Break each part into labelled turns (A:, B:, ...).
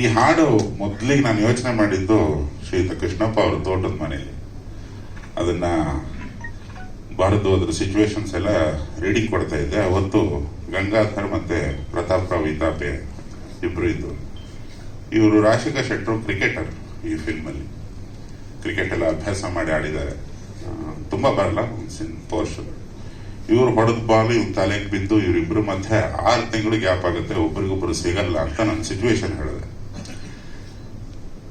A: ಈ ಹಾಡು ಮೊದಲಿಗೆ ನಾನು ಯೋಚನೆ ಮಾಡಿದ್ದು ಶ್ರೀಯುತ ಕೃಷ್ಣಪ್ಪ ಅವರ ತೋಟದ ಮನೆಯಲ್ಲಿ. ಅದನ್ನ ಬರೆದು ಅದ್ರ ಸಿಚುವೇಶನ್ಸ್ ಎಲ್ಲ ರೀಡಿಂಗ್ ಕೊಡ್ತಾ ಇದ್ದೆ. ಅವತ್ತು ಗಂಗಾಧರ್ ಮತ್ತೆ ಪ್ರತಾಪ್ ರಾವ್ ಇತಾಪೆ ಇಬ್ರು ಇದ್ದರು ಇವರು ರಾಶಿಕಾ ಶೆಟ್ಟರು ಕ್ರಿಕೆಟರ್ ಈ ಫಿಲ್ಮಲ್ಲಿ ಕ್ರಿಕೆಟ್ ಎಲ್ಲ ಅಭ್ಯಾಸ ಮಾಡಿ ಆಡಿದ್ದಾರೆ. ತುಂಬ ಬರಲ್ಲ ಪೋರ್ಷನ್ ಇವರು ಹೊಡೆದ ಬಾಲ್ ಇವ್ ತಲೆಗೆ ಬಿದ್ದು ಇವರಿಬ್ರು ಮಧ್ಯೆ ಆರು ತಿಂಗಳು ಗ್ಯಾಪ್ ಆಗುತ್ತೆ, ಒಬ್ರಿಗೊಬ್ರು ಸಿಗಲ್ಲ ಅಂತ ನನ್ನ ಸಿಚುವೇಶನ್ ಹೇಳಿದೆ.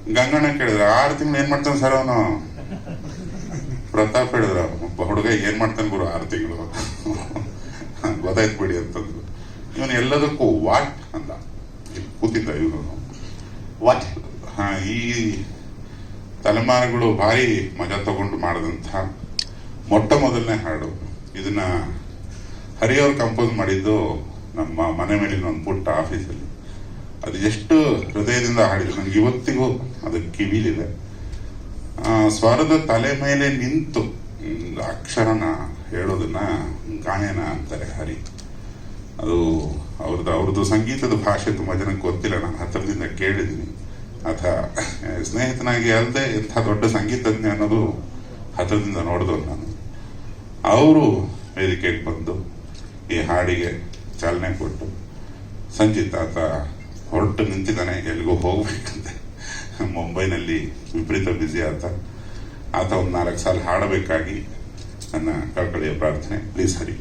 A: ಗಂಗಣ್ಣ ಕೇಳಿದ್ರು ಆರು ತಿಂಗಳು ಏನ್ ಮಾಡ್ತಾನೆ ಸರ್ ಅವನು? ಪ್ರತಾಪ್ ಹೇಳಿದ್ರ ಒಬ್ಬ ಹುಡುಗ ಏನ್ ಮಾಡ್ತಾನೆ ಗುರು ಆರು ತಿಂಗಳು? ಗೊತ್ತಾಯ್ತು ಬಿಡಿ ಅಂತಂದ್ರು. ಇವನು ಎಲ್ಲದಕ್ಕೂ ವಾಟ್ ಅಂದ. ಕೂತಿದ್ದ ಇವನು. ವಾಟ್ ಹಾ ಈ ತಲೆಮಾರುಗಳು ಭಾರಿ ಮಜಾ ತಗೊಂಡು ಮಾಡಿದಂಥ ಮೊಟ್ಟ ಮೊದಲನೇ ಹಾಡು. ಇದನ್ನ ಹರಿಯವ್ರು ಕಂಪೋಸ್ ಮಾಡಿದ್ದು ನಮ್ಮ ಮನೆ ಮೇಲಿನ ಒಂದು ಪುಟ್ಟ ಆಫೀಸಲ್ಲಿ ಅದು ಎಷ್ಟು ಹೃದಯದಿಂದ ಹಾಡಿದ್ರು. ನನಗೆ ಇವತ್ತಿಗೂ ಅದು ಕಿವಿಲಿದೆ. ಸ್ವರದ ತಲೆ ಮೇಲೆ ನಿಂತು ಅಕ್ಷರನ ಹೇಳೋದನ್ನ, ಗಾಯನ ಅಂತಾರೆ ಹರಿ. ಅದು ಅವ್ರದ್ದು ಅವ್ರದ್ದು ಸಂಗೀತದ ಭಾಷೆ ತುಂಬ ಜನಕ್ಕೆ ಗೊತ್ತಿಲ್ಲ. ನಾನು ಹತ್ತಿರದಿಂದ ಕೇಳಿದ್ದೀನಿ. ಅಥ ಸ್ನೇಹಿತನಾಗಿ ಅಲ್ಲದೆ ಇಂಥ ದೊಡ್ಡ ಸಂಗೀತಜ್ಞ ಅನ್ನೋದು ಹತ್ತಿರದಿಂದ ನೋಡಿದವ್ರು ನಾನು. ಅವರು ವೇದಿಕೆಗೆ ಬಂದು ಈ ಹಾಡಿಗೆ ಚಾಲನೆ ಕೊಟ್ಟು ಸಂಜಿತ್ ಆತ ಹೊರಟು ನಿಂತಿದ್ದಾನೆ, ಎಲ್ಲಿಗೋ ಹೋಗ್ಬೇಕಂತೆ. ಮುಂಬೈನಲ್ಲಿ ವಿಪರೀತ ಬ್ಯುಸಿ ಆತ ಆತ ಒಂದು ನಾಲ್ಕು ಸಾಲ ಹಾಡಬೇಕಾಗಿ ನನ್ನ ಕಳ್ಕಳಿಯ ಪ್ರಾರ್ಥನೆ. ಪ್ಲೀಸ್ ಹರಿ.